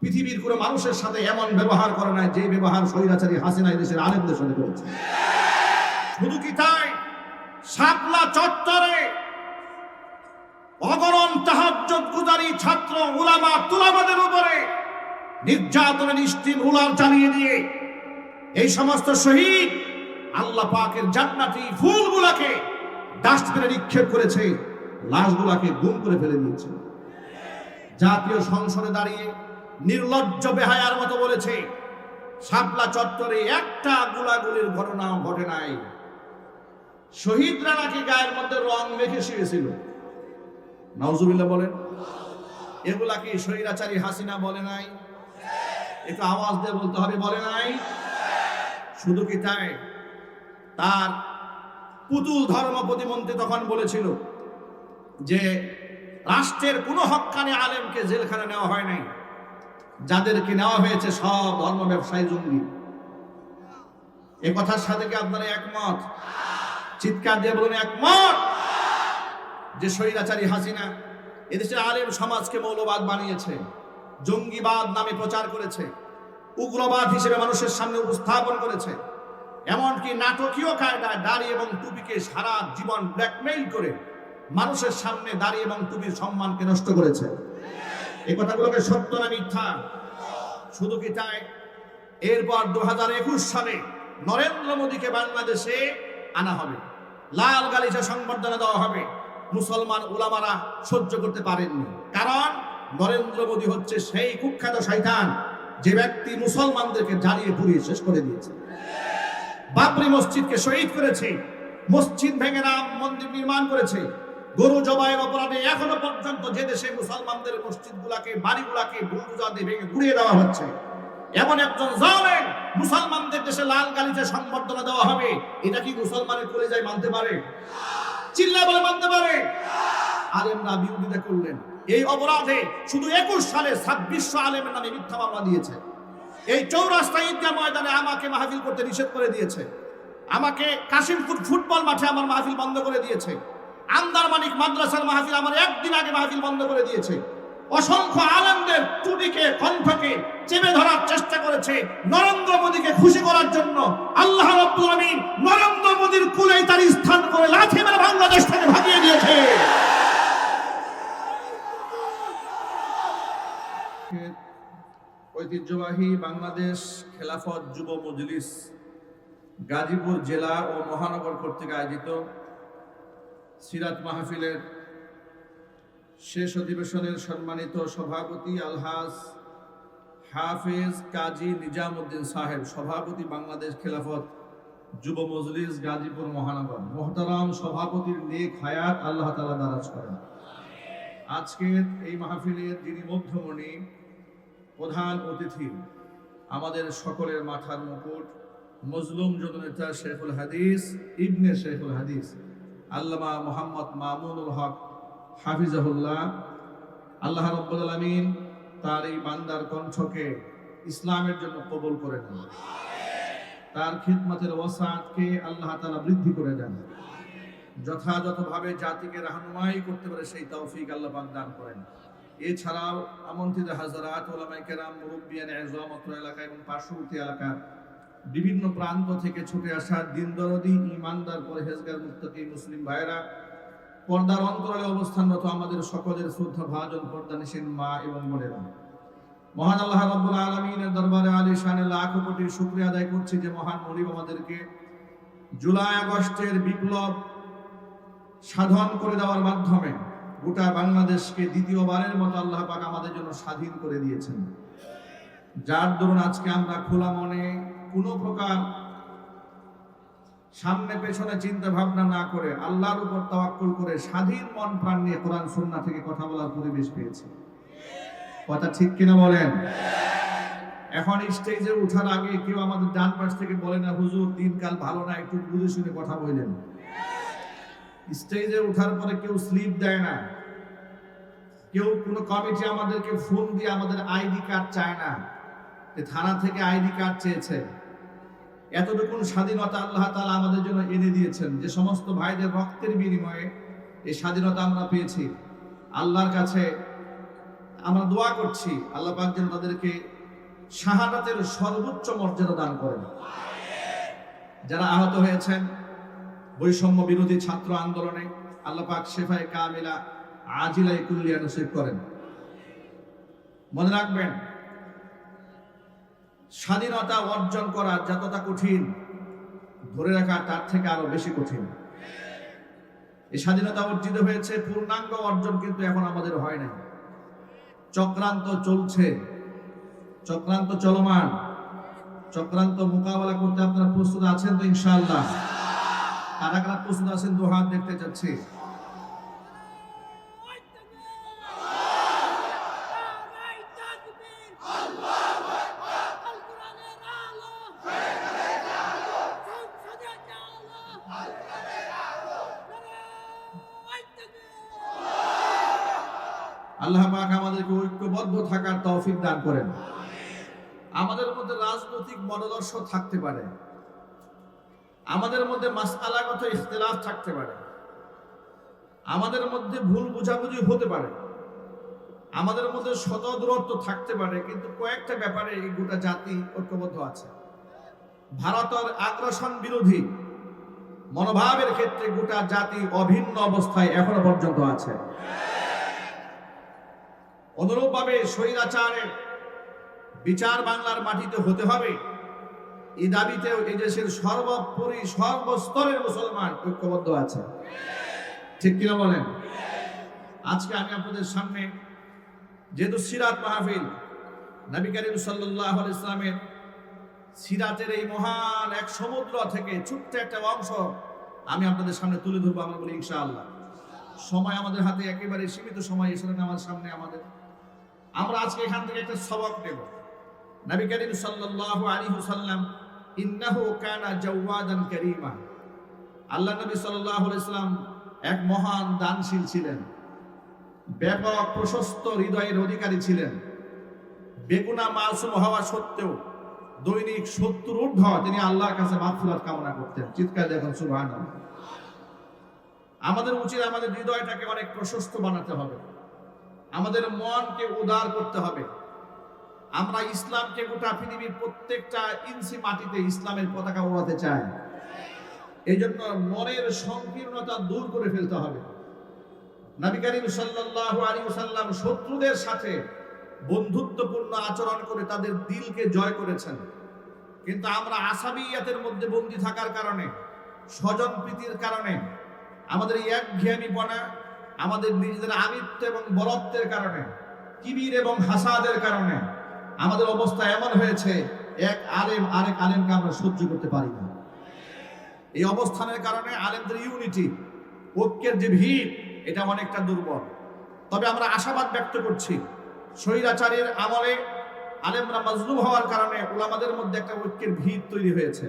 পৃথিবীর কোনো মানুষের সাথে এমন ব্যবহার করে নাই, যে ব্যবহার স্বৈরাচারী হাসিনা দেশের আলেমদের সাথে করেছে। শুধু কি তাই? শাপলা চত্বরে অগরণ তাহাজ্জুদ গুজারি ছাত্র উলামা তুলামাদের উপরে নির্যাতনের স্টিম রুলার চালিয়ে দিয়ে এই সমস্ত শহীদ আল্লাহ পাকের জান্নাতি ফুলগুলাকে ডাস্টবিনে নিক্ষেপ করেছে, লাশগুলাকে গুম করে ফেলে দিয়েছে। জাতীয় সংসদে দাঁড়িয়ে নির্লজ্জ বেহায়ার মতো বলেছে, শাপলা চত্বরে একটা গুলাগুলির ঘটনাও ঘটে নাই। শহীদরা নাকি গায়ের মধ্যে রং মেখে শুয়েছিল। নওজুবিল্লাহ বলেন, এগুলা কি স্বৈরাচারী হাসিনা বলে নাই? একটু আওয়াজ দিয়ে বলতে হবে, বলে নাই? শুধু কি তাই? তার পুতুল ধর্ম প্রতিমন্ত্রী তখন বলেছিল যে, রাষ্ট্রের কোনো হক্কানি আলেমকে জেলখানে নেওয়া হয় নাই। যাদেরকে নেওয়া হয়েছে সব ধর্ম ব্যবসায়ী জঙ্গি। এ কথার সাথে কি আপনারা একমত? চিৎকার দিয়ে বলুন একমত। যে স্বৈরাচারী হাসিনা এদেশের আলেম সমাজকে মৌলবাদ বানিয়েছে, জঙ্গিবাদ নামে প্রচার করেছে, উগ্রবাদ হিসেবে মানুষের সামনে উপস্থাপন করেছে, এমনকি নাটকীয় কায়দায় দাড়ি এবং টুপিকে সারা জীবন ব্ল্যাকমেইল করে মানুষের সামনে দাড়ি এবং টুপির সম্মানকে নষ্ট করেছে। এই কথাগুলোকে সত্য না মিথ্যা? শুধু কি তাই? এরপর দু হাজার একুশ সালে নরেন্দ্র মোদীকে বাংলাদেশে আনা হবে। লাল গালিচা সংবর্ধনা দেওয়া হবে। মুসলমান উলামারা সহ্য করতে পারেননি। কারণ নরেন্দ্র মোদী হচ্ছে সেই কুখ্যাত শয়তান যে ব্যক্তি মুসলমানদেরকে জ্বালিয়ে পুড়িয়ে শেষ করে দিয়েছে। বাবরি মসজিদকে শহীদ করেছে। মসজিদ ভেঙে রাম মন্দির নির্মাণ করেছে। গরু জবাইয়ের অপরাধে এখনও পর্যন্ত যে দেশে মুসলমানদের মসজিদগুলাকে, বাড়িগুলাকে বুলডোজার দিয়ে ভেঙে গুড়িয়ে দেওয়া হচ্ছে, এমন একজন জালেম মুসলমানদের দেশে লাল গালিতে সংবর্ধনা দেওয়া হবে, এটা কি মুসলমানের কলেজায় মানতে পারে? চিল্লা বলে মানতে পারে? আলেমরা বিরোধিতা করলেন। এই অপরাধে শুধু একুশ সালে ছাব্বিশশো আলেমের নামে মিথ্যা মামলা দিয়েছে। এই চৌরাস্তা ঈদগাহ ময়দানে আমাকে মাহফিল করতে নিষেধ করে দিয়েছে। আমাকে কাশিমপুর ফুটবল মাঠে আমার মাহফিল বন্ধ করে দিয়েছে। আন্দারমানিক মাদ্রাসার মাহফিল আমার একদিন আগে মাহফিল বন্ধ করে দিয়েছে। অসংখ্য আনন্দের ত্রুটিকে কণ্ঠকে চেপে ধরার চেষ্টা করেছে নরেন্দ্র মোদীকে খুশি করার জন্য। আল্লাহ নরেন্দ্র মোদীর কুলেই তার স্থান করে লাথি মেরে বাংলাদেশ থেকে ভাগিয়ে দিয়েছে। ঐতিহ্যবাহী বাংলাদেশ খেলাফত যুব মজলিস গাজীপুর জেলা ও মহানগর কর্তৃক আয়োজিত সিরাত মাহফিলের শেষ অধিবেশনের সম্মানিত সভাপতি আলহাজ হাফেজ কাজী নিজামুদ্দিন সাহেব, সভাপতি বাংলাদেশ খেলাফত যুব মজলিস গাজীপুর মহানগর। মোহতারাম সভাপতির নেক হায়াত আল্লাহ তালা দারাজ করেন। আজকের এই মাহফিলের যিনি মধ্যমণি, প্রধান অতিথি, আমাদের সকলের মাথার মুকুট, মজলুম জননেতা শেখুল হাদিস, ইবনে শেখুল হাদিস আল্লামা মোহাম্মদ মামুনুল হক হাফিজাহুল্লাহ আল্লাহ রব্বুল আলমিন তার এই বান্দার কণ্ঠকে ইসলামের জন্য কবুল করে নেন। তার খিদমতের ওসাদকে আল্লাহ তালা বৃদ্ধি করে দেন। যথাযথভাবে জাতিকে রাহনুমাই করতে পারে সেই তৌফিক আল্লাহ পাক দান করেন। এছাড়াও আমন্ত্রিত হাজারাত ওলামাই কেরাম মুরব্বিয়ান এজম অত্র এলাকা এবং পার্শ্ববর্তী এলাকার বিভিন্ন প্রান্ত থেকে ছুটে আসা দিন দরদি ইমানদার পরহেজগার মুক্তকি মুসলিম ভাইরা পর্দার অন্তরালে অবস্থানরত আমাদের সকলের শ্রদ্ধা, ভাজন, পর্দা নিষেন মা এবং বোনেরা। মহান আল্লাহ রাব্বুল আলামিনের দরবারে আলী শানে লাখ কোটি শুকরিয়া আদায় করছি যে মহান মরিব আমাদেরকে জুলাই আগস্টের বিপ্লব সাধন করে দেওয়ার মাধ্যমে গোটা বাংলাদেশকে দ্বিতীয়বারের মতো আল্লাহ পাক আমাদের জন্য স্বাধীন করে দিয়েছেন। যার দরুন আজকে আমরা খোলা মনে কোনো প্রকার সামনে পেছনে চিন্তা ভাবনা না করে আল্লাহর উপর তাওয়াক্কুল করে স্বাধীন মন প্রাণ নিয়ে কোরআন সুন্না থেকে কথা বলার পরিবেশ পেয়েছি। কথা ঠিক কিনা বলেন? এখন স্টেজে ওঠার আগে কেউ আমাদের ডান পাশ থেকে বলে না, হুজুর, দিনকাল ভালো না, একটু বুঝে শুনে কথা বললেন। স্টেজে ওঠার পরে কেউ স্লিপ দেয় না। কেউ কোনো কমিটি আমাদেরকে ফোন দিয়ে আমাদের আইডি কার্ড চায় না। থানা থেকে আইডি কার্ড চেয়েছে। এতটুকু স্বাধীনতা আল্লাহ তালা আমাদের জন্য এনে দিয়েছেন যে সমস্ত ভাইদের রক্তের বিনিময়ে এই স্বাধীনতা আমরা পেয়েছি। আল্লাহর কাছে আমরা দোয়া করছি, আল্লাহ পাক যেন তাদেরকে শাহাদাতের সর্বোচ্চ মর্যাদা দান করেন। যারা আহত হয়েছেন, বৈষম্য বিরোধী ছাত্র আন্দোলনে আল্লাহ পাক শেফায় কামিলা আজিলাই কুল্লিয়া নসিব করেন। মনে রাখবেন স্বাধীনতা অর্জন করা যতটা কঠিন, ধরে রাখা তার থেকে আরও বেশি কঠিন। এই স্বাধীনতা অর্জিত হয়েছে, পূর্ণাঙ্গ অর্জন কিন্তু এখন আমাদের হয় নাই। চক্রান্ত চলছে, চক্রান্ত চলমান, চক্রান্ত মোকাবেলা করতে আপনারা প্রস্তুত আছেন তো ইনশাআল্লাহ? কারা কারা প্রস্তুত আছেন দু হাত দেখতে চাচ্ছি আল্লাহ পাক আমাদেরকে ঐক্যবদ্ধ থাকার তৌফিক দান করেন। আমাদের মধ্যে রাজনৈতিক মনোদর্শ থাকতে পারে। আমাদের মধ্যে মাসআলাগত ইখতিলাফ থাকতে পারে। আমাদের মধ্যে ভুল বুঝাবুঝি হতে পারে। আমাদের মধ্যে শত দূরত্ব থাকতে পারে, কিন্তু কয়েকটা ব্যাপারে এই গোটা জাতি ঐক্যবদ্ধ আছে। ভারতের আগ্রাসন বিরোধী মনোভাবের ক্ষেত্রে গোটা জাতি অভিন্ন অবস্থায় এখনও পর্যন্ত আছে। অনুরূপভাবে স্বৈরাচারের বিচার বাংলার মাটিতে হতে হবে। এই দাবিতেও এই দেশের সর্বোপরি সর্বস্তরের মুসলমান ঐক্যবদ্ধ আছে। ঠিক কিনা বলেন? আজকে আমি আপনাদের সামনে যেহেতু সিরাত মাহফিল, নবী করিম সাল্লাহ ইসলামের সিরাতের এই মহান এক সমুদ্র থেকে ছোট্ট একটা অংশ আমি আপনাদের সামনে তুলে ধরবো আমরা বলি ইনশাআল্লাহ। সময় আমাদের হাতে একেবারে সীমিত সময় এসে আমার সামনে আমাদের আমরা আজকে এখান থেকে একটা সবক নেব নবী করিম সাল্লাল্লাহু আলাইহি সাল্লাম ইন্নাহু কানা জাওয়াদান কারীমা। আল্লাহ নবী সাল্লাল্লাহু আলাইহি সাল্লাম এক মহান দানশীল ছিলেন। ব্যাপক প্রশস্ত হৃদয়ের অধিকারী ছিলেন। বেগুনা মাসুম হওয়া সত্ত্বেও দৈনিক সত্তর ঊর্ধ্ব তিনি আল্লাহর কাছে মাগফিরাত কামনা করতেন। চিৎকার দেখুন সুবহানাল্লাহ। আমাদের উচিত আমাদের হৃদয়টাকে অনেক প্রশস্ত বানাতে হবে। আমাদের মনকে উদার করতে হবে। আমরা ইসলামকে গোটা পৃথিবীর প্রত্যেকটা ইঞ্চি মাটিতে ইসলামের পতাকা ওড়াতে চাই। এই জন্য মনের সংকীর্ণতা দূর করে ফেলতে হবে। নবী করিম সাল্লাল্লাহু আলাইহি ওয়াসাল্লাম শত্রুদের সাথে বন্ধুত্বপূর্ণ আচরণ করে তাদের দিলকে জয় করেছেন। কিন্তু আমরা আসাবিয়াতের মধ্যে বন্দী থাকার কারণে, স্বজন প্রীতির কারণে, আমাদের এই একঘেয়েমিপনা আমাদের নিজেদের আমিত্ব এবং বলত্বের কারণে, কিবির এবং হাসাদের কারণে আমাদের অবস্থা এমন হয়েছে, এক আলেম আরেক আলেমকে আমরা সহ্য করতে পারি না। এই অবস্থানের কারণে আলেমদের ইউনিটি, ঐক্যের যে ভিড়, এটা অনেকটা দুর্বল। তবে আমরা আশাবাদ ব্যক্ত করছি, স্বৈরাচারীর আমলে আলেমরা মজলুম হওয়ার কারণে ওলামাদের মধ্যে একটা ঐক্যের ভিড় তৈরি হয়েছে।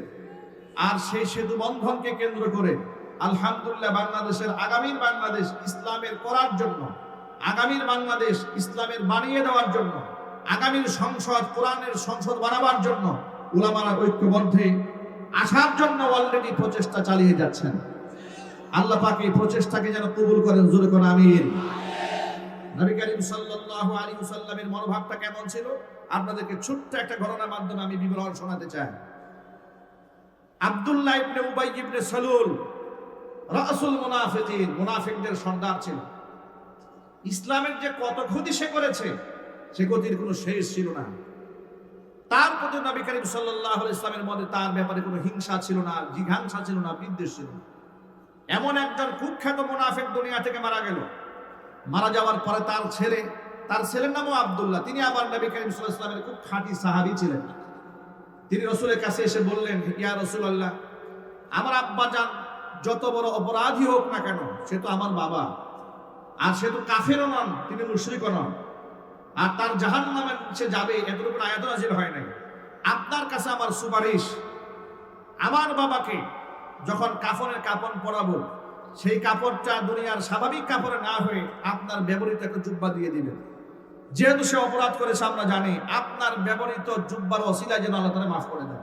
আর সেই সেতু বন্ধনকে কেন্দ্র করে আলহামদুলিল্লাহ বাংলাদেশের আগামীর বাংলাদেশ ইসলামের করার জন্য, আগামীর বাংলাদেশ ইসলামের বানিয়ে দেওয়ার জন্য, আগামীর সংসদ, কোরআনের সংসদ বানাবার জন্য উলামারা ঐক্যবদ্ধে আসার জন্য অলরেডি প্রচেষ্টা চালিয়ে যাচ্ছেন। আল্লাহ পাক এই প্রচেষ্টাকে যেন কবুল করেন, জোরে কোন আমির নবী করিম সাল্লাল্লাহু আলাইহি ওয়াসাল্লামের মনোভাবটা কেমন ছিল? আপনাদেরকে ছোট্ট একটা ঘটনার মাধ্যমে আমি বিবরণ শোনাতে চাই। আব্দুল্লাহ ইবনে উবাই ইবনে সালুল রাসুল মুনাফিকিন, মুনাফিকদের সর্দার ছিল। ইসলামের যে কত ক্ষতি সে করেছে, সে ক্ষতির কোনো শেষ ছিল না। তার প্রতি নবী করিম সাল্লাহ ইসলামের মধ্যে তার ব্যাপারে কোনো হিংসা ছিল না, জিঘাংসা ছিল না, বিদ্বেষ ছিল না। এমন একজন কুখ্যাত মুনাফিক দুনিয়া থেকে মারা গেল। মারা যাওয়ার পরে তার ছেলে, তার ছেলের নামও আবদুল্লাহ। তিনি আবার নবী করিম সাল্লাহ ইসলামের খুব খাঁটি সাহাবি ছিলেন। তিনি রসুলের কাছে এসে বললেন, ইয়া রসুল আল্লাহ আমার আব্বা যান যত বড় অপরাধী হোক না কেন, সে তো আমার বাবা। আর সে তো কাফেরও নন, তিনি মুশরিকও নন। আর তার জাহান নামে সে যাবে, এতটুকু আয়াত নাজির হয় নাই। আপনার কাছে আমার সুপারিশ, আমার বাবাকে যখন কাফনের কাপড় পরাবো, সেই কাপড়টা দুনিয়ার স্বাভাবিক কাপড়ে না হয়ে আপনার ব্যবহৃত একটা জুব্বা দিয়ে দিবেন। যেহেতু সে অপরাধ করেছে, আমরা জানি, আপনার ব্যবহৃত জুব্বার অসিলা যেন আল্লাহ তালা মাফ করে দেন।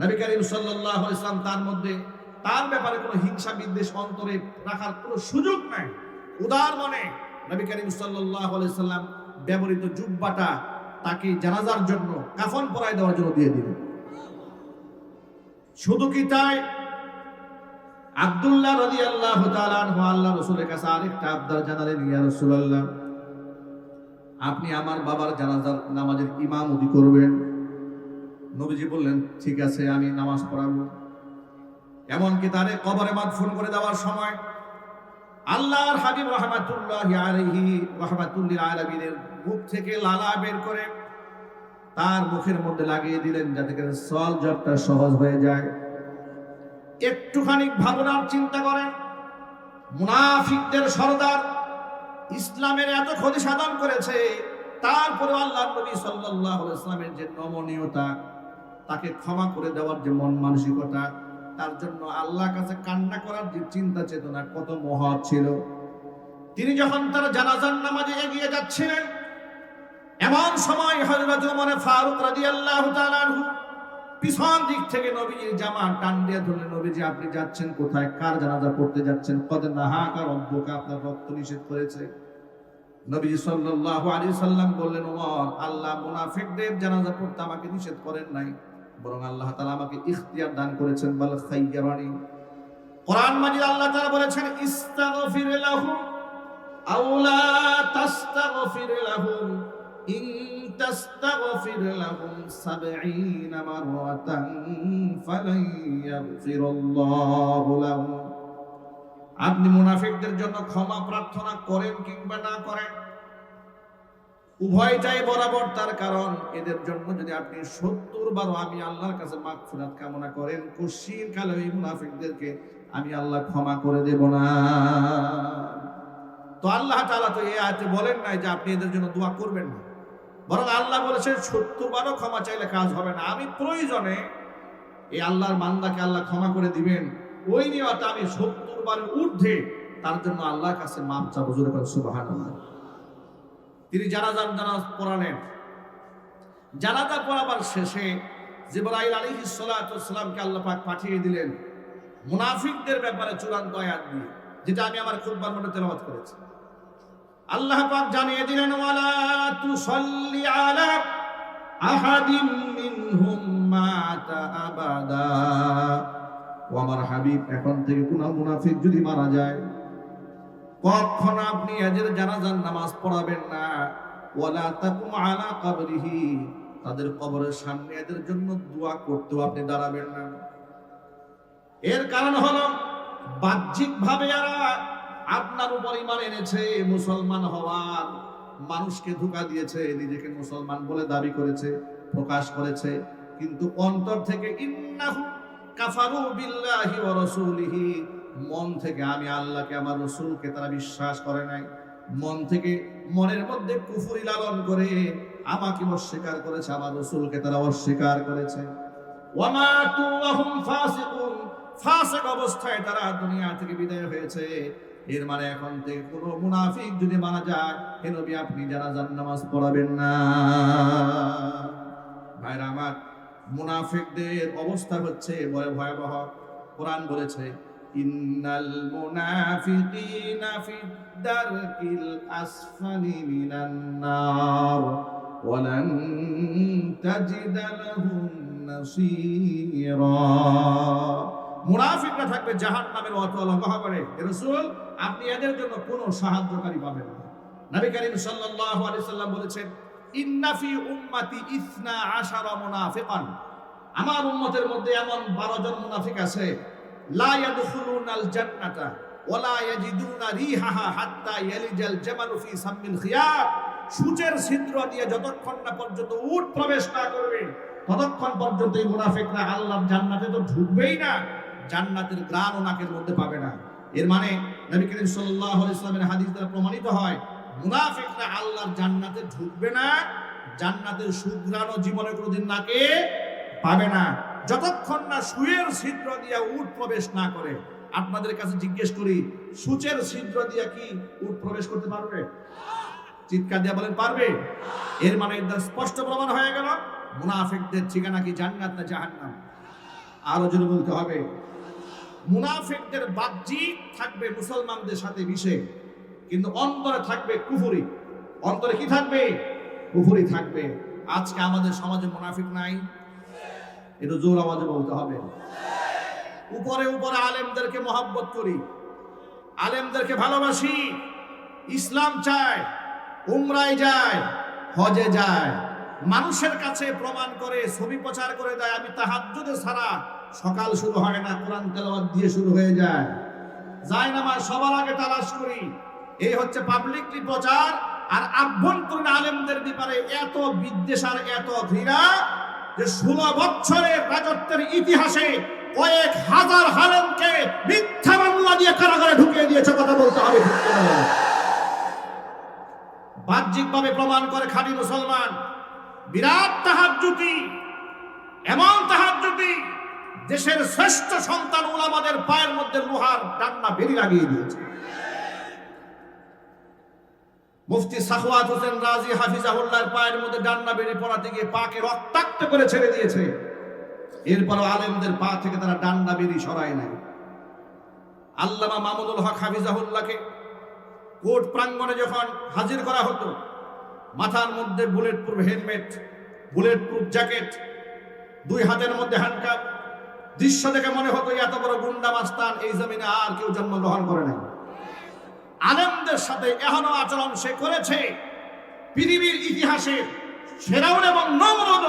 নবী করিম সাল্লাহ ইসলাম তার মধ্যে তার ব্যাপারে কোনো হিংসা বিদ্বেষ অন্তরে রাখার কোনো সুযোগ নাই। উদার মনে নবী করিম সাল্লাম ব্যবহৃত জুব্বাটা তাকে জানাজার জন্য কাফন পরায় দেওয়ার জন্য দিয়ে দিলেন। শুধু কি তাই? আব্দুল্লাহ রদি আল্লাহ আল্লাহ রসুলের কাছে আরেকটা আবদার জানালেন, ইয়া রসুল্লাহ আপনি আমার বাবার জানাজার নামাজের ইমামতি করবেন। নবীজি বললেন, ঠিক আছে, আমি নামাজ পড়াবো। এমনকি তারে কবরে মাদফুন করে দেওয়ার সময় আল্লাহর হাবিব রহমাতুল্লাহ আলাইহি রহমাতুল্লিল আলামিনের মুখ থেকে লালা বের করে তার মুখের মধ্যে লাগিয়ে দিলেন যাতে করে সল জবটা সহজ হয়ে যায়। একটুখানি ভাবনার চিন্তা করেন। মুনাফিকদের সরদার ইসলামের এত ক্ষতি সাধন করেছে তারপরে আল্লাহ নবী আলাইহি ইসলামের যে নমনীয়তা, তাকে ক্ষমা করে দেওয়ার যে মন মানসিকতা তার জন্য আল্লাহর কাছে কান্না করার যে চিন্তা চেতনা কত মহৎ ছিল। তিনি যখন তার জানাজার নামাজে এগিয়ে যাচ্ছিলেন, এমন সময় হযরত ওমর ফারুক তাআলা আনহু পিছন দিক থেকে নবীজির জামা টান দিয়ে ধরলেন, নবীজি, আপনি যাচ্ছেন কোথায়? কার জানাজা পড়তে যাচ্ছেন? কদ নাহাকা আপনার রক্ত নিষেধ করেছে। নবীজি সাল্লাল্লাহু আলাইহি সাল্লাম বললেন ওমর আল্লাহ মুনাফিকদের জানাজা পড়তে আমাকে নিষেধ করেন নাই। বরং আল্লাহ তাআলা আমাকে ইখতিয়ার দান করেছেন, বল খাইয়ারানি কোরআন মাজিদ আল্লাহ তাআলা বলেছেন, ইস্তাগফির লাহুম আও লা তাস্তাগফির লাহুম। ইন তাস্তাগফির লাহুম 70 মাররাতান ফালান ইয়াগফিরাল্লাহু লাহুম। আপনি মুনাফিকদের জন্য ক্ষমা প্রার্থনা করেন কিংবা না করেন উভয়টাই বরাবর তার কারণ। এদের জন্য যদি আপনি সত্তর বারো আমি আল্লাহর কাছে মাগফিরাত কামনা করেন কুশির কালে ওই মুনাফিকদেরকে আমি আল্লাহ ক্ষমা করে দেব না। তো আল্লাহ তাআলা তো এই আয়াতে বলেন নাই যে আপনি এদের জন্য দোয়া করবেন না। বরং আল্লাহ বলেছেন, সত্তর বারো ক্ষমা চাইলে কাজ হবে না। আমি প্রয়োজনে এই আল্লাহর বান্দাকে আল্লাহ ক্ষমা করে দিবেন। ওই নিয়তে আমি সত্তর বারের ঊর্ধ্বে তার জন্য আল্লাহর কাছে মাপ চাবো। জোরে করে সুবহানাল্লাহ। তিনি জানাজার জানাজ পড়ালেন। জানাজা পড়াবার শেষে জিবরাইল সালামকে আল্লাহ পাক পাঠিয়ে দিলেন। মুনাফিকদের ব্যাপারে চূড়ান্ত আয়াত দিয়ে, যেটা আমি আমার খুতবার মধ্যে তেলাওয়াত করেছি। আল্লাহ পাক জানিয়ে দিলেন, ওয়ালা আলা আহাদিম আবাদা। ও আমার হাবিব, এখন থেকে কোন মুনাফিক যদি মারা যায় কখন আপনি এদের জানাজার নামাজ পড়াবেন না। ওয়ালা তাকুম আলা কবরিহি। তাদের কবরের সামনে এদের জন্য দোয়া করতেও আপনি দাঁড়াবেন না। এর কারণ হলো বাহ্যিক ভাবে এরা আপনার উপর ইমান এনেছে, মুসলমান হওয়ার মানুষকে ধোকা দিয়েছে, নিজেকে মুসলমান বলে দাবি করেছে, প্রকাশ করেছে, কিন্তু অন্তর থেকে ইন্নাহু কাফারু বিল্লাহি ওয়া রাসূলিহি। মন থেকে আমি আল্লাহকে, আমার রসুলকে তারা বিশ্বাস করে নাই। মন থেকে মনের মধ্যে কুফুরি লালন করে আমাকে অস্বীকার করেছে, আমার রসুলকে তারা অস্বীকার করেছে। ফাসিক অবস্থায় তারা দুনিয়া থেকে বিদায় হয়েছে। এর মানে এখন থেকে কোনো মুনাফিক যদি মারা যায়, হে আপনি জানাজার নামাজ পড়াবেন না। ভাইরা, আমার মুনাফিকদের অবস্থা হচ্ছে ভয় ভয়াবহ। কোরআন বলেছে ইন্নাল মুনাফিকিনা ফি দারকিল আসফালি মিনান নার ওয়ালান তাজিদা লাহুম নাসীরা মুনাফিকরা থাকবে জাহান্নামের অতল গহবরে রাসূল, আপনি এদের জন্য কোনো সাহায্যকারী পাবেন না। নবী করিম সাল্লাল্লাহু আলাইহি সাল্লাম বলেছেন, ইন্না ফি উম্মতি ইসনা আশারা মুনাফিকান। আমার উম্মতের মধ্যে এমন 12 জন মুনাফিক আছে লা ইয়াদখুলুনাল জান্নাতা ওয়ালা ইয়াজিদুনা রিহাহা হাত্তা ইয়ালিজাল জামালু ফি সামিল খিয়াব সূচের ছিদ্র দিয়ে যতক্ষণ না পর্যন্ত উট প্রবেশ না করবে, ততক্ষণ পর্যন্ত এই মুনাফিকরা আল্লাহর জান্নাতে তো ঢুকবেই না, জান্নাতের গ্রাণ ও নাকের মধ্যে পাবে না। এর মানে নবী করিম সাল্লাল্লাহু হাদিস দ্বারা প্রমাণিত হয়, মুনাফিকরা আল্লাহর জান্নাতে ঢুকবে না, জান্নাতের সুঘ্রাণ ও জীবনে কোনোদিন নাকে পাবে না। যতক্ষণ না সুয়ের ছিদ্র দিয়া উট প্রবেশ না করে, আপনাদের কাছে জিজ্ঞেস করি, সূচের ছিদ্র দিয়া কি উট প্রবেশ করতে পারবে? চিৎকার দিয়া বলেন, পারবে। এর মানে স্পষ্ট প্রমাণ হয়ে গেল, মুনাফিকদের ঠিকানা কি জান্নাত না জাহান্নাম? আরও জোরে বলতে হবে। মুনাফিকদের বাহ্যিক থাকবে মুসলমানদের সাথে মিশে, কিন্তু অন্তরে থাকবে কুফুরি। অন্তরে কি থাকবে? কুফুরি থাকবে। আজকে আমাদের সমাজে মুনাফিক নাই। এটা জোর আওয়াজে বলতে হবে। উপরে উপরে আলেমদেরকে মহাব্বত করি। আলেমদেরকে ভালোবাসি। ইসলাম চায়, উমরায় যায়, হজে যায়। মানুষের কাছে প্রমাণ করে, ছবি প্রচার করে দেয়, আমি তাহাজ্জুদে ছাড়া সকাল শুরু হয় না, কোরআন তেলাওয়াত দিয়ে শুরু হয়ে যায়। যায় না আমার সবার আগে তালাশ করি। এই হচ্ছে পাবলিকলি প্রচার আর আভ্যন্তরীণ আলেমদের ব্যাপারে এত বিদ্বেষ আর এত ঘৃণা যে ষোলো বছরের রাজত্বের ইতিহাসে কয়েক হাজার হালেমকে মিথ্যা মামলা দিয়ে কারাগারে ঢুকিয়ে দিয়েছে কথা বলতে হবে। বাহ্যিকভাবে প্রমাণ করে খাঁটি মুসলমান বিরাট তাহাজ্জুতি, এমন তাহাজ্জুতি, দেশের শ্রেষ্ঠ সন্তান উলামাদের পায়ের মধ্যে লোহার ডান্না বেরি লাগিয়ে দিয়েছে মুফতি সাখওয়াত হোসেন রাজি হাফিজাহুল্লাহর পায়ের মধ্যে ডান্না বেরি পড়াতে গিয়ে পাকে রক্তাক্ত করে ছেড়ে দিয়েছে। এরপরও আলেমদের পা থেকে তারা ডান্না বেরি সরায় নাই। আল্লামা মামুনুল হক হাফিজাহুল্লাহকে কোর্ট প্রাঙ্গণে যখন হাজির করা হতো, মাথার মধ্যে bullet proof helmet bullet proof jacket, দুই হাতের মধ্যে হ্যান্ডকাপ দৃশ্য দেখে মনে হতো, এত বড় গুন্ডা মাস্তান এই জমিনে আর কেউ জন্মগ্রহণ করে নাই। আলেমদের সাথে এখনও আচরণ সে করেছে। পৃথিবীর ইতিহাসে ফেরাউন এবং নমরদ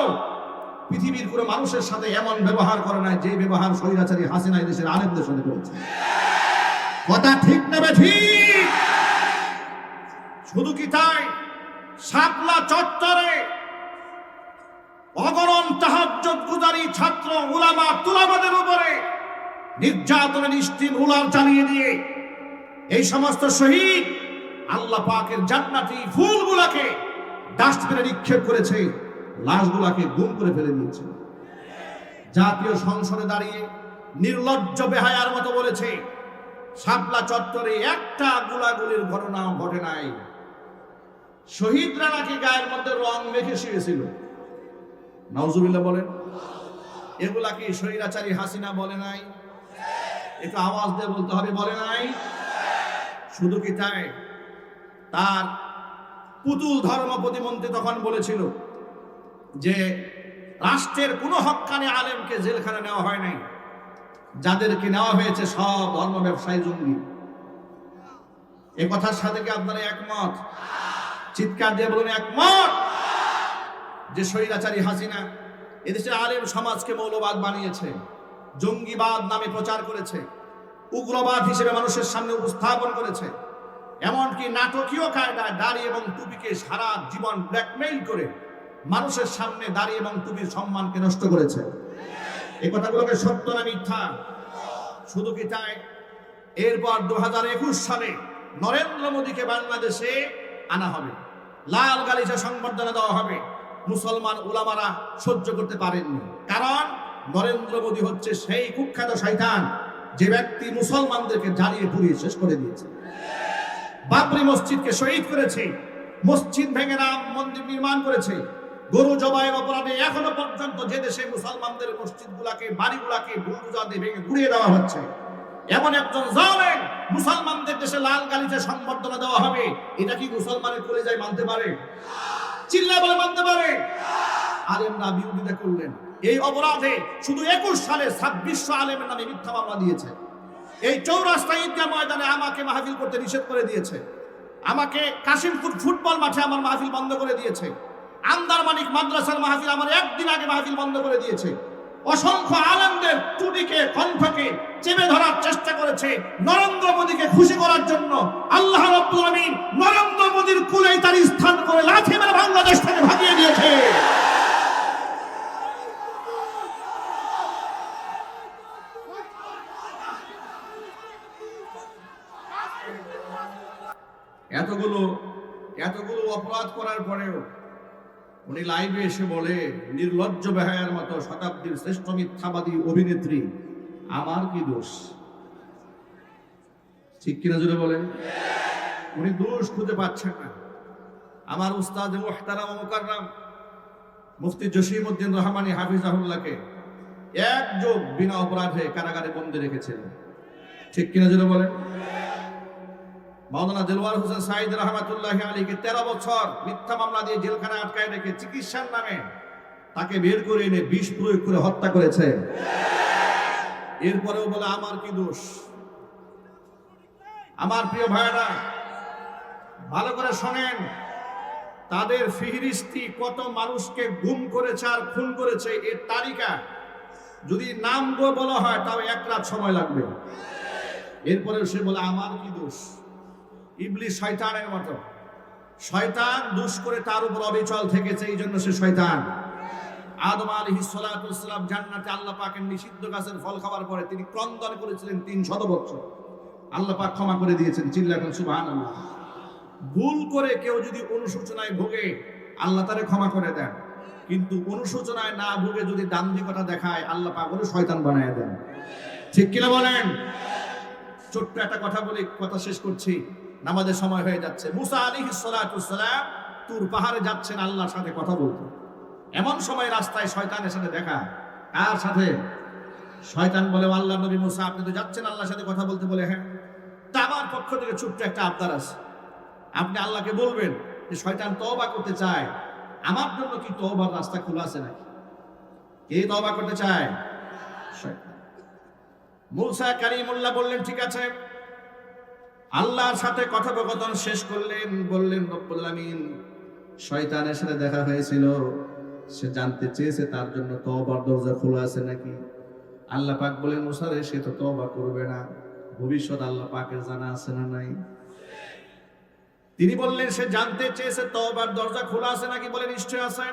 পৃথিবীর কোনো মানুষের সাথে এমন ব্যবহার করে নাই যে ব্যবহার স্বৈরাচারী হাসিনা দেশের আলেমদের সাথে করেছে। কথা ঠিক নেবে ঠিক? শুধু কি তাই? শাপলা চত্বরে অগরম তাহাজ্জুদ গুজারি ছাত্র উলামা তুলামাদের উপরে নির্যাতনের স্টিম রুলার চালিয়ে দিয়ে এই সমস্ত শহীদ আল্লাহ পাকের জান্নাতি ফুলগুলাকে ডাস্টবিনে নিক্ষেপ করেছে, লাশগুলাকে গুম করে ফেলে দিয়েছে। জাতীয় সংসদে দাঁড়িয়ে নির্লজ্জ বেহায়ার মতো বলেছে, শাপলা চত্বরে একটা গুলাগুলির ঘটনাও ঘটে নাই। শহীদরা নাকি গায়ের মধ্যে রং মেখে শুয়েছিল। নওজুবিল্লাহ বলেন এগুলা কি স্বৈরাচারী হাসিনা বলে নাই, একটু আওয়াজ দিয়ে বলতে হবে, বলে নাই। শুধু কি তাই? তার পুতুল ধর্ম প্রতিমন্ত্রী তখন বলেছিল যে রাষ্ট্রের কোনো হক্কানি আলেমকে জেলখানে নেওয়া হয় নাই। যাদেরকে নেওয়া হয়েছে সব ধর্ম ব্যবসায়ী জঙ্গি। এ কথার সাথে কি আপনারা একমত? চিৎকার দিয়ে বলুন একমত। যে স্বৈরাচারী হাসিনা এদেশের আলেম সমাজকে মৌলবাদ বানিয়েছে, জঙ্গিবাদ নামে প্রচার করেছে। উগ্রবাদ হিসেবে মানুষের সামনে উপস্থাপন করেছে। এমনকি নাটকীয় কায়দায় দাড়ি এবং টুপিকে সারা জীবন ব্ল্যাকমেইল করে মানুষের সামনে দাড়ি এবং টুপির সম্মানকে নষ্ট করেছে। এই কথাগুলোকে সত্য না মিথ্যা? শুধু কি তাই? এরপর দু হাজার একুশ সালে নরেন্দ্র মোদীকে বাংলাদেশে আনা হবে। লাল গালিচা সংবর্ধনা দেওয়া হবে। মুসলমান উলামারা সহ্য করতে পারেননি। কারণ নরেন্দ্র মোদী হচ্ছে সেই কুখ্যাত শয়তান। যে ব্যক্তি মুসলমানদেরকে জ্বালিয়ে পুড়িয়ে শেষ করে দিয়েছে। বাবরি মসজিদকে শহীদ করেছে, মসজিদ ভেঙে রাম মন্দির নির্মাণ করেছে। গরু জবাইয়ের অপরাধে এখনও পর্যন্ত যে দেশে মুসলমানদের মসজিদ গুলাকে বাড়িগুলাকে বুলডোজার দিয়ে ভেঙে গুড়িয়ে দেওয়া হচ্ছে, এমন একজন জালেম মুসলমানদের দেশে লাল গালিতে সংবর্ধনা দেওয়া হবে, এটা কি মুসলমানের কলেজায় মানতে পারে? চিল্লা বলে মানতে পারে? আলেমরা বিরোধিতা করলেন। এই অপরাধে শুধু একুশ সালে ছাব্বিশশো আলেমের নামে মিথ্যা মামলা দিয়েছে। এই চৌরাস্তা ঈদগাহ ময়দানে আমাকে মাহফিল করতে নিষেধ করে দিয়েছে। আমাকে কাশিমপুর ফুটবল মাঠে আমার মাহফিল বন্ধ করে দিয়েছে। আন্দারমানিক মাদ্রাসার মাহফিল আমার একদিন আগে মাহফিল বন্ধ করে দিয়েছে। অসংখ্য আনন্দের টুটিকে, কণ্ঠকে চেপে ধরার চেষ্টা করেছে নরেন্দ্র মোদীকে খুশি করার জন্য। আল্লাহ রাব্বুল আমিন নরেন্দ্র মোদীর কুলেই তার স্থান করে লাথি মেরে বাংলাদেশ থেকে ভাগিয়ে দিয়েছে। এতগুলো এতগুলো অপরাধ করার পরেও উনি লাইভে এসে বলে, নির্লজ্জ বেহায়ার মতো শতাব্দীর শ্রেষ্ঠ মিথ্যাবাদী অভিনেত্রী, আমার কি দোষ? ঠিক কিনা জুড়ে বলেন? উনি দোষ খুঁজে পাচ্ছেন না। আমার উস্তাদ মোহতারাম মুকাররাম, মুফতি জসিমউদ্দিন রহমানী হাফিজাহুল্লাহকে এক যোগ বিনা অপরাধে কারাগারে বন্দী রেখেছিলেন। ঠিক কিনা জুড়ে বলেন? মাওলানা দেলওয়ার হোসেন সাইদ রহমাতুল্লাহ আলীকে তেরো বছর মিথ্যা মামলা দিয়ে জেলখানায় আটকায় রেখে চিকিৎসার নামে তাকে বের করে এনে বিষ প্রয়োগ করে হত্যা করেছে। এরপরেও বলে, আমার কি দোষ? আমার প্রিয় ভাইরা ভালো করে শোনেন, তাদের ফিহরিস্তি কত মানুষকে গুম করেছে আর খুন করেছে, এর তালিকা যদি নাম বলা হয়, তাও এক রাত সময় লাগবে। এরপরে সে বলে, আমার কি দোষ? ইবলি শয়তানের মতো। শয়তান দুষ করে তার উপর অবিচল থেকেছে, এই জন্য সে শয়তান। আদম আলী সালাম জান্নাতে আল্লাহ পাকের নিষিদ্ধ গাছের ফল খাওয়ার পরে তিনি ক্রন্দন করেছিলেন তিন শত বছর। আল্লাহ পাক ক্ষমা করে দিয়েছেন চিল্লাখন সুবহান ভুল করে কেউ যদি অনুশোচনায় ভোগে, আল্লাহ তারে ক্ষমা করে দেন। কিন্তু অনুশোচনায় না ভুগে যদি দাম্ভিকতা দেখায়, আল্লাহ পাক ওরে শয়তান বানায় দেন। ঠিক কিনা বলেন? ছোট্ট একটা কথা বলি, কথা শেষ করছি। নামাজের সময় হয়ে যাচ্ছে। মুসা আলী সালাম তুর পাহাড়ে যাচ্ছেন, আল্লাহর সাথে কথা বলতে। এমন সময় রাস্তায় শয়তানের সাথে দেখা। কার সাথে? শয়তান বলে আল্লাহ নবী মুসা, আপনি তো যাচ্ছেন আল্লাহর সাথে কথা বলতে বলে হ্যাঁ। তা আমার পক্ষ থেকে ছোট্ট একটা আবদার আছে। আপনি আল্লাহকে বলবেন যে, শয়তান তওবা করতে চায়। আমার জন্য কি তওবার রাস্তা খোলা আছে নাকি? কে তওবা করতে চায়? মুসা কারিমুল্লাহ বললেন, ঠিক আছে। আল্লাহর সাথে কথোপকথন শেষ করলেন, বললেন, রব্বুল আমিন শয়তানের সাথে দেখা হয়েছিল। সে জানতে চেয়েছে তার জন্য তওবার দরজা খোলা আছে নাকি। আল্লাহ পাক বলেন, মুসা রে, সে তো তওবা করবে না। ভবিষ্যৎ আল্লাহ পাকের জানা আছে না নাই? তিনি বললেন, সে জানতে চেয়েছে তওবার দরজা খোলা আছে নাকি? বলে, নিশ্চয় আছে।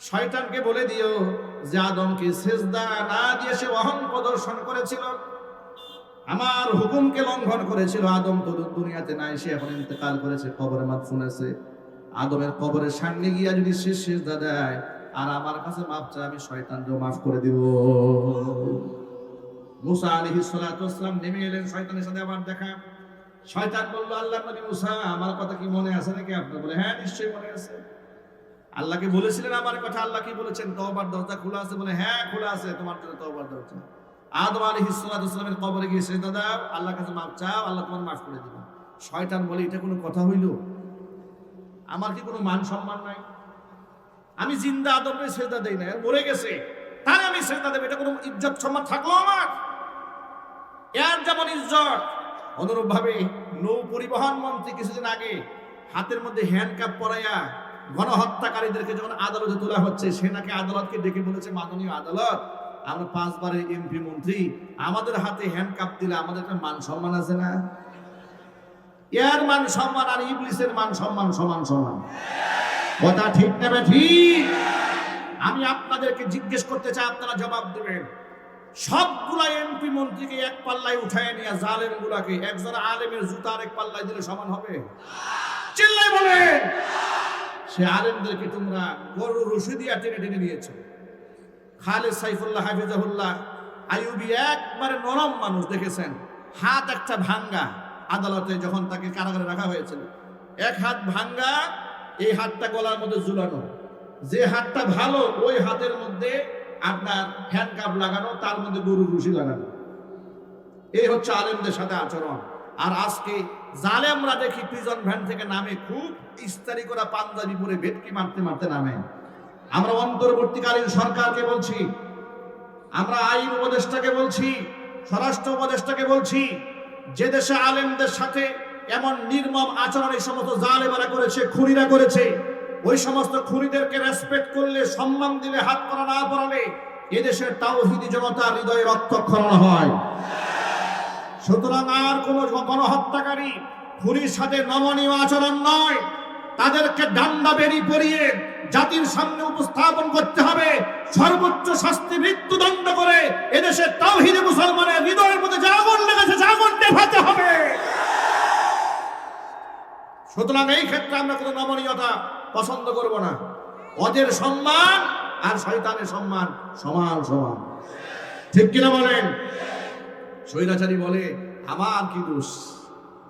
শয়তানকে বলে দিও যে আদমকে সেজদা না দিয়ে সে অহং প্রদর্শন করেছিল। আমার হুকুমকে লঙ্ঘন করেছিল আদম, তো দুনিয়াতে নাই, সে এখন ইন্তেকাল করেছে, কবরে মাদফুন আছে। আদমের কবরের সামনে গিয়া যদি সে সেজদা দেয়, আর আমার কাছে মাপ চায়, আমি শয়তানকেও মাফ করে দিব। মুসা সালাতু ওয়াসসালাম নেমে এলেন, শয়তানের সাথে আবার দেখা। শয়তান বলল আল্লাহ নবী মুসা, আমার কথা কি মনে আছে নাকি? আপনি বলে হ্যাঁ নিশ্চয়ই মনে আছে। আল্লাহকে বলেছিলেন আমার কথা, আল্লাহ কি বলেছেন? তওবার দরজা খোলা আছে বলে হ্যাঁ খোলা আছে, তোমার জন্য তওবার দরজা। আদম আলাইহিস সালাতু ওয়াসসালামের কবরে গিয়ে সেজদা দাও আল্লাহর কাছে মাপ চাও, আল্লাহ তোমার মাফ করে দিবেন শয়তান বলে, এটা কোনো কথা হইল? আমার কি কোনো মান সম্মান নাই? আমি জিন্দা আদমকে সেজদা দেই না মরে গেছে। তার আমি সেজদা দেব, এটা কোনো ইজ্জত সম্মান থাকল আমার? এর যেমন ইজ্জত। অনুরূপ ভাবে নৌ পরিবহন মন্ত্রী কিছুদিন আগে হাতের মধ্যে হ্যান্ডকাপ পরাইয়া গণহত্যাকারীদেরকে যখন আদালতে তোলা হচ্ছে সেনাকে আদালতকে ডেকে বলেছে, মাননীয় আদালত আমরা পাঁচবারের এমপি মন্ত্রী, আমাদের হাতে হ্যান্ডকাপ দিলে আমাদের একটা মান সম্মান আছে না? এর মান সম্মান আর ইবলিসের মান সম্মান সমান সমান। কথা ঠিক নেবে ঠিক? আমি আপনাদেরকে জিজ্ঞেস করতে চাই, আপনারা জবাব দেবেন। সবগুলা এমপি মন্ত্রীকে এক পাল্লায় উঠায় নিয়ে জালেম গুলাকে একজন আলেমের জুতার এক পাল্লায় দিলে সমান হবে? চিল্লাই বলেন। সে আলেমদেরকে তোমরা গরু রশি দিয়া টেনে টেনে নিয়েছো। খালেদ সাইফুল্লাহ, হাফিজাহুল্লাহ, আইয়ুবি একবারে নরম মানুষ, দেখেছেন? হাত একটা ভাঙ্গা আদালতে যখন তাকে কারাগারে রাখা হয়েছিল। এক হাত ভাঙ্গা, এই হাতটা গলার মধ্যে ঝুলানো। যে হাতটা ভালো, ওই হাতের মধ্যে আপনার হ্যান্ডকাপ লাগানো, তার মধ্যে গরুর রুশি লাগানো। এই হচ্ছে আলেমদের সাথে আচরণ। আর আজকে জালেমরা দেখি প্রিজন ভ্যান থেকে নামে, খুব ইস্তারি করা পাঞ্জাবি পরে ভেটকি মারতে মারতে নামে। আমরা অন্তর্বর্তীকালীন সরকারকে বলছি, আমরা আইন উপদেষ্টাকে বলছি, স্বরাষ্ট্র উপদেষ্টাকে বলছি, যে দেশে আলেমদের সাথে এমন নির্মম আচরণ এই সমস্ত জালেমারা করেছে, খুনিরা করেছে, ওই সমস্ত খুনিদেরকে রেসপেক্ট করলে, সম্মান দিলে, হাত করা না পড়ালে এদেশের তাওহিদি জনতা হৃদয়ে রক্তক্ষরণ হয়। সুতরাং আর কোন গণহত্যাকারী খুনির সাথে নমনীয় আচরণ নয়। তাদেরকে ডান্ডা বেরি পরিয়ে জাতির সামনে উপস্থাপন করতে হবে। সর্বোচ্চ শাস্তি মৃত্যুদণ্ড করে এদেশের তাওহিদে মুসলমানের হৃদয়ের মধ্যে জাগন লেগেছে জাগন নেভাতে হবে। সুতরাং এই ক্ষেত্রে আমরা কোনো নমনীয়তা পছন্দ করব না। অজের সম্মান আর শয়তানের সম্মান সমান সমান। ঠিক কিনা বলেন? স্বৈরাচারী বলে, আমার কি দোষ?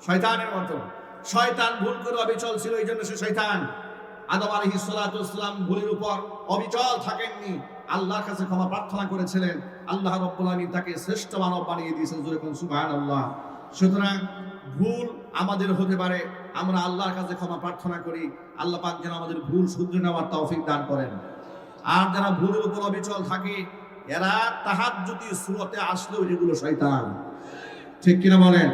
শয়তানের মতো। শয়তান ভুল করে অবিচল ছিল, এই জন্য সে শয়তান। আদম আলী ইসলাম ভুলের উপর অবিচল থাকেননি। আল্লাহর কাছে ক্ষমা প্রার্থনা করেছিলেন। আল্লাহ রব্বুল আলামিন তাকে শ্রেষ্ঠ মানব বানিয়ে দিয়েছেন, জোরে কোন সুবহানাল্লাহ। সুতরাং ভুল আমাদের হতে পারে, আমরা আল্লাহর কাছে ক্ষমা প্রার্থনা করি। আল্লাহ পাক যেন আমাদের ভুল শুধরে নেওয়ার তৌফিক দান করেন। আর যারা ভুলের উপর অবিচল থাকে, এরা তাহার যদি সুরতে আসলেও এগুলো শয়তান। ঠিক কিনা বলেন?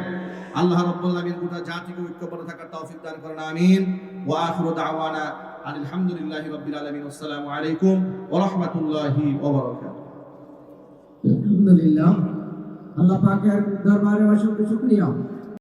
আল্লাহ রাব্বুল আলামিন গোটা জাতিকে ঐক্যবদ্ধ থাকার তৌফিক দান করেন, আমিন। ওয়া আখিরু দাওয়ানা আলহামদুলিল্লাহি রাব্বিল আলামিন, আসসালামু আলাইকুম ওয়া রাহমাতুল্লাহি ওয়া বারাকাতুহু। আলহামদুলিল্লাহ। আল্লাহ পাকের দরবারে অসংখ্য শুকরিয়া।